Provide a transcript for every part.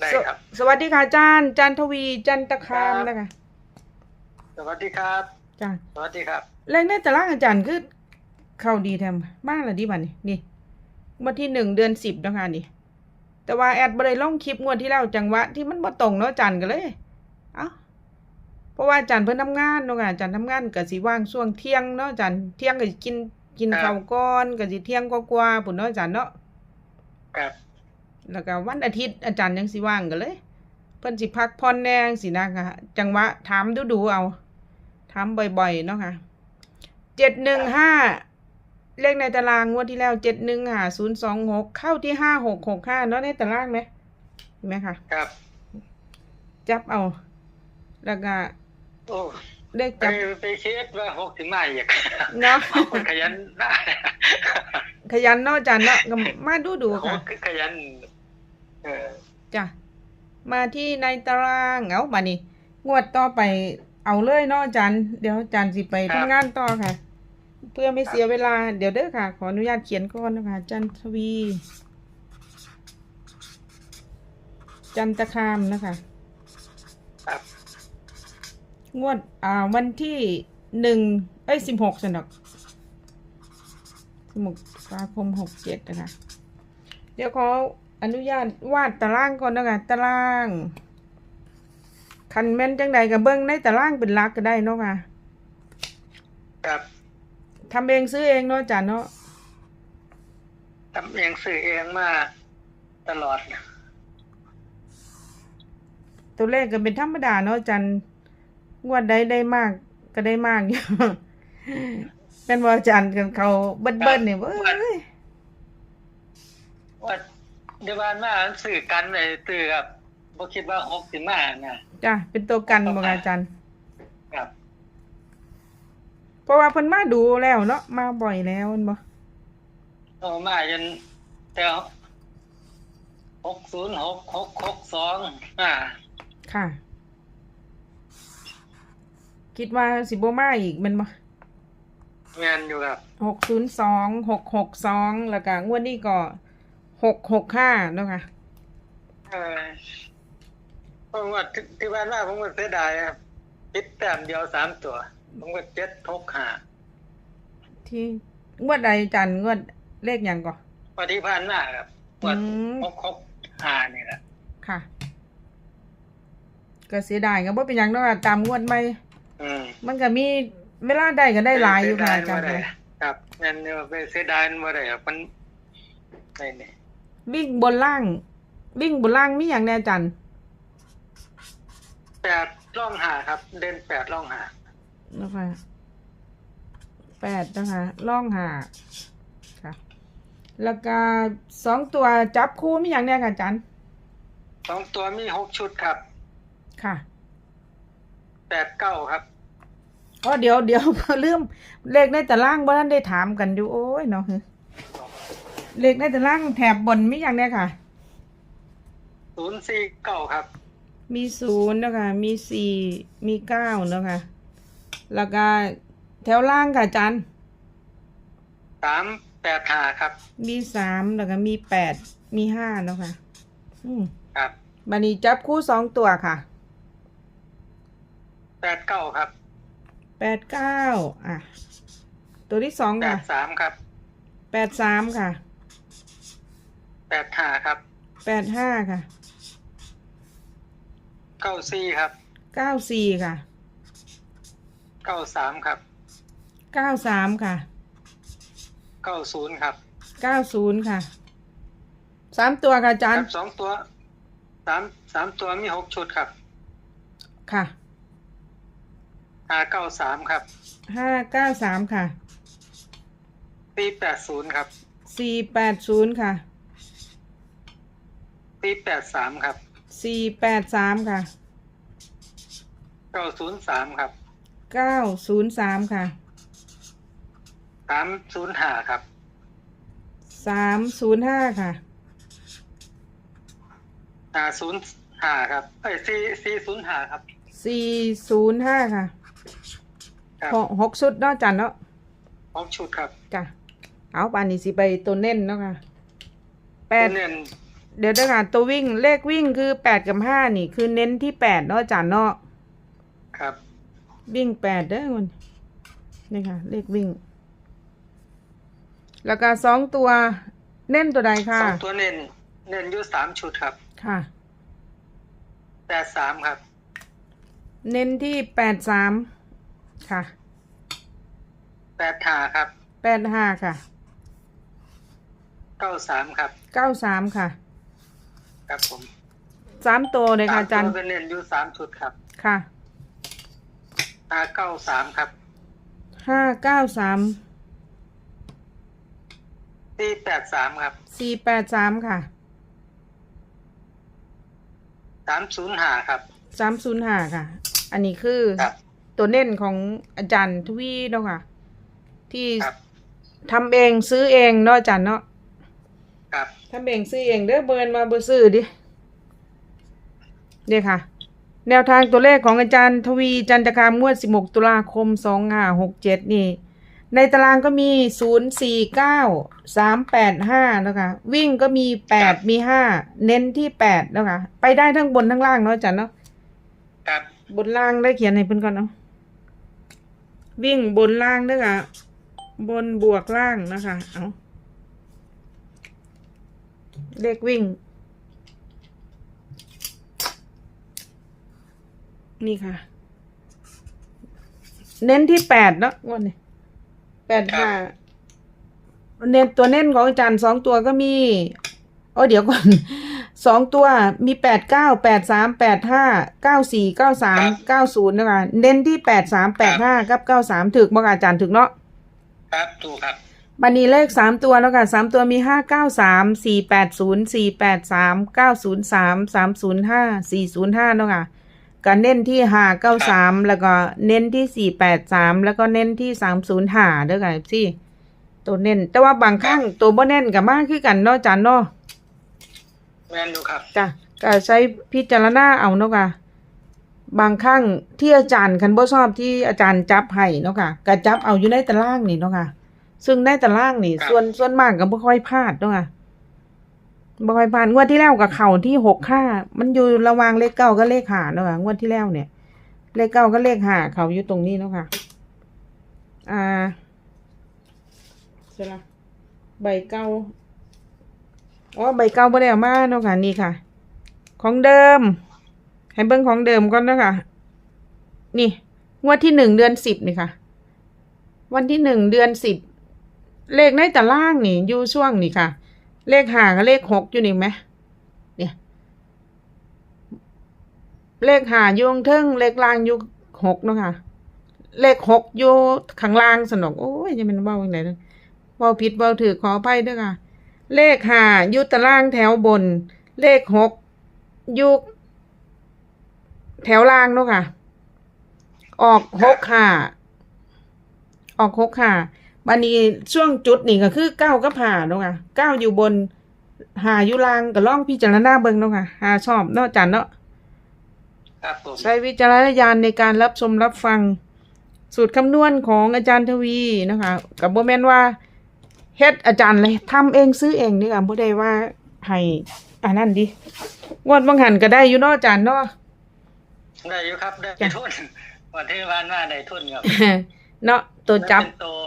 ได้ครับ สวัสดีค่ะอาจารย์จันทวีจันตคามครับนะคะสวัสดีครับจ้าสวัสดีครับแรงในแต่ละอาจารย์คือเข้าดีแทมมากเลยดีบัดนี่นี่วันที่หนึ่งเดือนสิบนะคะนี่ แต่ว่าแอดบริลงคลิปงวดที่แล้วจังหวะที่มันบ่ตรงเนาะอาจารย์ก็เลย เอ้าเพราะว่าอาจารย์เพิ่นทำงานเนาะค่ะอาจารย์ทำงานก็สิว่างช่วงเที่ยงเนาะอาจารย์เที่ยงก็สิกินกินครับข้าวก่อนก็สิเที่ยงกว่าๆพุ่นเนาะอาจารย์เนาะครับ แล้วก็วันอาทิตย์อาจารย์ยังสิว่างกันเลย เพิ่นสิพักผ่อนแหน่จังสินะคะจังหวะถามดูดูๆเอา ถามบ่อยๆเนาะค่ะเจ็ดหนึ่งห้าเลขในตารางงวดที่แล้วเจ็ดหนึ่งห้าศูนย์สองหกเข้าที่ห้าหกหกห้าเนาะในตารางไหมเห็นไหมคะครับ จับเอา แล้วก็โอ้เลขไปจับไปคิดว่าหกถึงมาอีกเนาะคนขยันได้ขยันเนาะอาจารย์เนาะก็มาดูดูๆค่ะโอ้ขยันเออ จ้ะมาที่ในตารางเอามานี่งวดต่อไปเอาเลยเนาะอาจารย์เดี๋ยวอาจารย์สิไปทำงานต่อค่ะ เพื่อไม่เสียเวลาเดี๋ยวเด้อค่ะ ขออนุญาตเขียนก่อนนะคะจันทวี จันตคามนะคะครับงวดอ่าวันที่หนึ่งเอ้ยสิบหกสนอกสมุกปาคมหกเจ็ดนะคะ เดี๋ยวขอ อนุญาตวาดตารางก่อนนะคะตารางคันแม่นจังใดกับเบิ้งในตารางเป็นหลักก็ได้เนาะค่ะครับทำเองซื้อเองเนาะอาจารย์เนาะทำเองสื่อเองมาตลอด ตัวเลขก็เป็นธรรมดาเนาะอาจารย์งวดใดได้มากก็ได้มากอยู่เป็นว่าอาจารย์กันเขาเบิ้ลๆเนี่ยเว้ยว่า เดี๋ยววันมาสื่อกันไปตื่อครับบ่คิดว่าหกถึงมานะจ้ะเป็นตัวกันบ่ค่ะอาจารย์ ครับเพราะว่าเพิ่นมาดูแล้วเนาะมาบ่อยแล้วแม่นบ่เอามาจนแต่หกศูนย์หกหกหกสองอ่าค่ะ คิดว่าสิบ่มาอีกแมันบ่เงินอยู่ครับ หกศูนย์สองหกหกสองแล้วก็งวดนี้ก็ หกหกห้าเนาะค่ะเออผมว่าที่ที่บ้านว่าผมก็เสียดายอะปิดแต้มเดียวสามตัว ผมก็เจ็ดทกหาที่งวดใดอาจารย์งวดเลขหยังก่อน วันที่ผ่านมาครับงวันอืม หกหกหานี่แหละค่ะ ก็เสียดายก็บ่เป็นหยังเนาะค่ะตามงวดใหม่อืม มันก็มีเวลาได้ก็ได้หลายอยู่ค่ะอาจารย์เสีดบ่ได้ครับนั่นเนี่ยไปเสียดายมันบ่ได้ครับมันนี่นี่ วิ่งบนล่าง วิ่งบนล่างมีอย่างแน่อาจารย์แปดร่องหาครับ เดินแปดร่องหานะคะแปดนะคะล่องหาค่ะ แล้วก็สองตัวจับคู่มีอย่างแน่ค่ะอาจารย์สองตัวมีหกชุดครับค่ะแปดเก้าครับอ๋อเดี๋ยวเดี๋ยวลืมเลขในตารางบ่ทันได้ถามกันอยู่โอ้ยเนาะ เลขในตารางแถบบนมีอย่างแน่ค่ะ ศูนย์สี่เก้าครับ มีศูนย์นะคะมีสี่มีเก้านะคะแล้วก็แถวล่างค่ะอาจารย์ สามแปดหาครับ มีสามแล้วก็มีแปดมีห้าเนาะค่ะ อืมครับ บันนี้จับคู่สองตัวค่ะแปดเก้าครับแปดเก้าอะ ตัวที่สองแปค่ะดสามครับ แปดสามค่ะแป ดห้าครับแปดห้าค่ะเก้าสี่ครับเก้าสี่ค่ะเก้าสามครับเก้าสามค่ะเก้าศูนย์ครับเก้าศูนย์ค่ะสามตัวค่ะอาจารคย์รับสองตัวสามสามตัวมีหกชุดครับค่ะห้าเก้าสามครับห้าเก้าสามค่ะสี่แปดศูนย์ครับสี่แปดศูนย์ค่ะสี่ แปดสามครับสี่แปดสามค่ะเก้าศูนย์สามครับเก้าศูนย์สามค่ะสามศูนย์ห้าครับสามศูนย์ห้าค่ะห้าศูนย์ห้าครับเอ้ยสี่สี่ศูนย์ห้าครับสี่ศูนย์ห้าค่ะครับหกหกชุดเนาะอาจันเนาะหกชุดครับจ้ะเอาปานนี้สิไปตัวเน้นเนาะค่ะแปด เน้น เดี๋ยวนะคะตัววิ่งเลขวิ่งคือแปดกับห้านี่คือเน้นที่แปดเนาะอาจารย์เนาะครับ วิ่งแปดเด้อมันนี่ค่ะ เลขวิ่ง แล้วก็สองตัวเน้นตัวใดค่ะ สองตัวเน้นเน้นอยู่สามชุดครับ ค่ะ แปดสามครับ เน้นที่แปดสามค่ะแปดห้าครับแปดห้าค่ะ เก้าสามครับ เก้าสามค่ะ ครับผมสามตัวเลยค่ะอาจารย์ สมตัวเป็นเน้นอยู่สามชุดครับค่ะห้าเก้าสามครับห้าเก้าสามสี่แปดสามครับสี่แปดสามค่ะสามศูนย์ห้าครับ สามศูนย์ห้าค่ะ อันนี้คือ ครับ ตัวเน้นของอาจารย์ทวีเนาะค่ะ ที่ครับ ทำเองซื้อเองเนาะอาจารย์เนาะ ครับทำเองซื้อเองเด้อเบิร์นมาบ่ซื้อดิเนี่ยค่ะ แนวทางตัวเลขของอาจารย์ทวีจันทคามงวด 16 ตุลาคม 2567 นี่ ในตารางก็มี 049 385 นะคะ วิ่งก็มี 8 มี 5 เน้นที่ 8 นะคะ ไปได้ทั้งบนทั้งล่างเนาะอาจารย์เนาะครับบนล่างได้เขียนให้เพิ่นก่อนเนาะวิ่งบนล่างเด้อค่ะ บนบวกล่างนะคะ เอา เลขวิ่ง นี่ค่ะ เน้นที่แปดเนาะงวันนี้แปดห้าเน้นตัวเน้นของอาจารย์สองตัวก็มีโอ้เดี๋ยวก่อนสองตัวมีแปดเก้าแปดสามแปดห้าเก้าสี่เก้าสามเก้าศูนย์นะคะเน้นที่แปดสามแปดห้ากับเก้าสามถึกบอกอาจารย์ถึกเนาะครับถูกครับ บันนี้เลขสามตัวแล้วค่ะสามตัวมีห้าเก้าสามสี่แปดศูนย์สี่แปดสามเก้าศูนย์สามสามศูนย์ห้าสี่ศูนย์ห้าเนาะค่ะก็เน้นที่ห้าเก้าสามแล้วก็เน้นที่สี่แปดสามแล้วก็เน้นที่สามศูนย์ห้าเด้อค่ะที่ตัวเน้น แต่ว่าบางครั้งตัวบ่เน้นกับมากคือกันเนาะอาจารย์เนาะแม่นดูครับจ้ะก็ใช้พิจารณาเอาเนาะค่ะบางครั้งที่อาจารย์คันบ่ชอบที่อาจารย์จับให้เนาะค่ะก็จับเอาอยู่ในตารางนี่เนาะค่ะ ซึ่งในตารางนี่ครับส่วนส่วนมากก็บ่ค่อยพลาดเนาะค่ะบ่ค่อยพลาดงวดที่แล้วกับเข่าที่หกห้ามันอยู่ระหว่างเลขเก้ากับเลขห้าเนาะค่ะงวดที่แล้วเนี่ย เลขเก้ากับเลขห้าเขาอยู่ตรงนี้เนาะค่ะ อ่าเสร็จละใบเก้าอ๋อใบเก่าบ่ได้เอามาเนาะค่ะนี่ค่ะ ของเดิม ให้เบิ่งของเดิมก่อนเนาะค่ะ นี่ งวดที่หนึ่งเดือนสิบนี่ค่ะ วันที่หนึ่งเดือนสิบ เลขในตารางนี่อยู่ช่วงนี่ค่ะ เลขห้ากับเลขหกอยู่นี่ไหมเนี่ย เลขห้าอยู่งเทิงเลขล่างอยู่หกเนาะค่ะ เลขหกอยู่ข้างล่างสนองโอ้ยจะเป็นเบ้าอย่างไรเนะเบ้าผิดเบ้าถือขออภัยเด้วยค่ะ เลขห้าอยู่ตารางแถวบน เลขหกอยู่แถวล่างเนาะค่ะ ออกหกห้าออกหกห้า บันนี้ช่วงจุดนี่ก็คือเก้ากับห้าเนาะค่ะเก้าอยู่บนหาอยู่ล่างก็ล่องพิจารณาเบิ่งเนาะค่ะหาชอบเนาะจันเนาะครับผมใช้วิจารณญาณในการรับชมรับฟังสูตรคำนวณของอาจารย์ทวีนะคะกับโบแมนว่าเฮ็ดอาจารย์เลยทำเองซื้อเองนี่ค่ะบ่ได้ว่าให้อันนั้นดิงวดบางหันก็ได้อยู่เนาะอาจารย์เนาะได้อยู่ครับได้จ้ะทุนวันที่บ้านว่าได้ทุนครับเนาะตัวจับมันเป็นตัว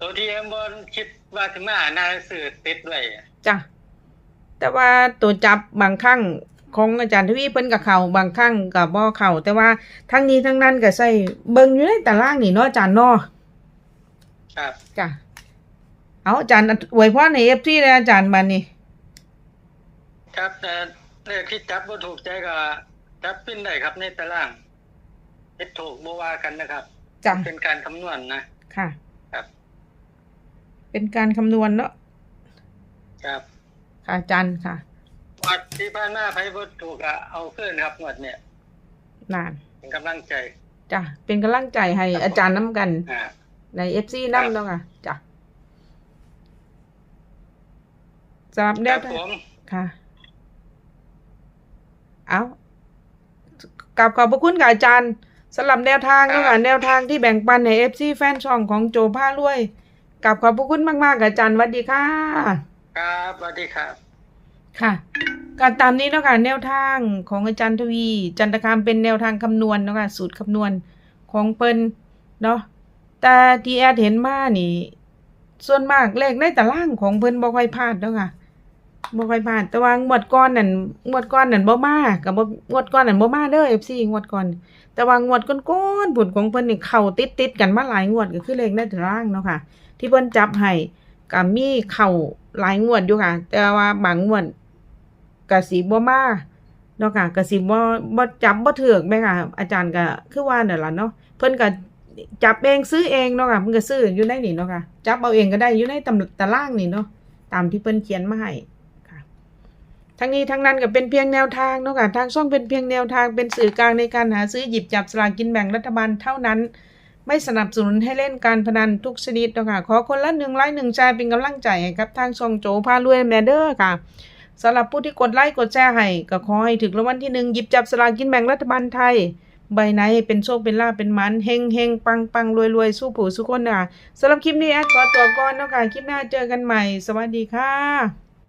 ตัวที่เอ็มบอลคิดว่าถึงมาหน้าสื่อติดด้วยจ้ะแต่ว่าตัวจับบางครั้งของอาจารย์ทวีเพิ่นกับเขาบางครั้งกับบ่เขาแต่ว่าทั้งนี้ทั้งนั้นก็ใส่เบิ่งอยู่ในตารางนี่เนาะอาจารย์เนาะครับจ้ะเอาอาจารย์อวยพรในเอฟซีเลยอาจารย์บันนี้ครับแต่เลขที่จับว่าถูกใจก็จับปิ้นได้ครับในตารางเฮ็ดถูกบ่ว่ากันนะครับจ้ะเป็นการคำนวณนะค่ะครับ เป็นการคำนวณเนาะครับค่ะอาจารย์ค่ะวัดที่บ้านหน้าไพ่บ่ถูกอะเอาขึ้นครับงวดเนี่ยนานเป็นกำลังใจจ้ะเป็นกำลังใจให้อาจารย์น้ำกัน อ่า ในเอฟซีน้ำเนาะค่ะจ้ะสำหรับคแนรัวบทางผมค่ะ เอากลับขอบพระคุณกับอาจารย์สำหรับแนวทางเนาะค่ะแนวทางที่แบ่งปันในเอฟซีแฟนช่องของโจผ้ารวย กลับขอบพระคุณมากๆกับอาจารย์สวัสดีค่ะ ครับสวัสดีครับ ค่ะการตามนี้เนาะค่ะแนวทางของอาจารย์ทวี จันทคามเป็นแนวทางคำนวณเนาะค่ะสูตรคำนวณของเพิ่นเนาะแต่ที่แอดเห็นมานี่ ส่วนมากเลขในตารางของเพิ่นบ่ค่อยพลาดเนาะค่ะบ่ค่อยพลาดแต่ว่างวดก่อนนั่นงวดก่อนนั่นบ่มาก็บ่งวดก่อนนั่นบ่มาเด้อ FC งวดก่อน แต่ว่างวดก่อนๆผลของเพิ่นนี่เข้าติดๆกันมาหลายงวดก็คือเลขในตารางเนาะค่ะ ที่เพิ่นจับให้ก็มีเข้าหลายงวดอยู่ค่ะ แต่ว่าบางงวดก็สิบ่มาเนาะค่ะก็สิบ่บ่จับบ่ถูกแม่ค่ะ อาจารย์ก็คือว่านั่นล่ะเนาะเพิ่นก็จับเองซื้อเองเนาะค่ะเพิ่นก็ซื้ออยู่ในนี่เนาะค่ะจับเอาเองก็ได้อยู่ในตำตารางนี่เนาะตามที่เพิ่นเขียนมาให้ค่ะทั้งนี้ทั้งนั้นก็เป็นเพียงแนวทางเนาะค่ะทางช่องเป็นเพียงแนวทางเป็นสื่อกลางในการหาซื้อหยิบจับสลากกินแบ่งรัฐบาลเท่านั้น ไม่สนับสนุนให้เล่นการพนันทุกชนิดนะคะขอคนละหนึ่งไลค์หนึ่งแชร์เป็นกำลังใจให้กับทางช่องโจพารวยแมเดอร์ค่ะสำหรับผู้ที่กดไลค์กดแชร์ให้ก็ขอให้ถึงรางวัลที่หนึ่งหยิบจับสลากกินแบ่งรัฐบาลไทย ใบไหนเป็นโชคเป็นลาภเป็นมันเฮงเฮงปังปังรวยรวยสู้ผู้สู้คนค่ะสำหรับคลิปนี้แอดขอตัวก่อนเนาะค่ะคลิปหน้าเจอกันใหม่ สวัสดีค่ะ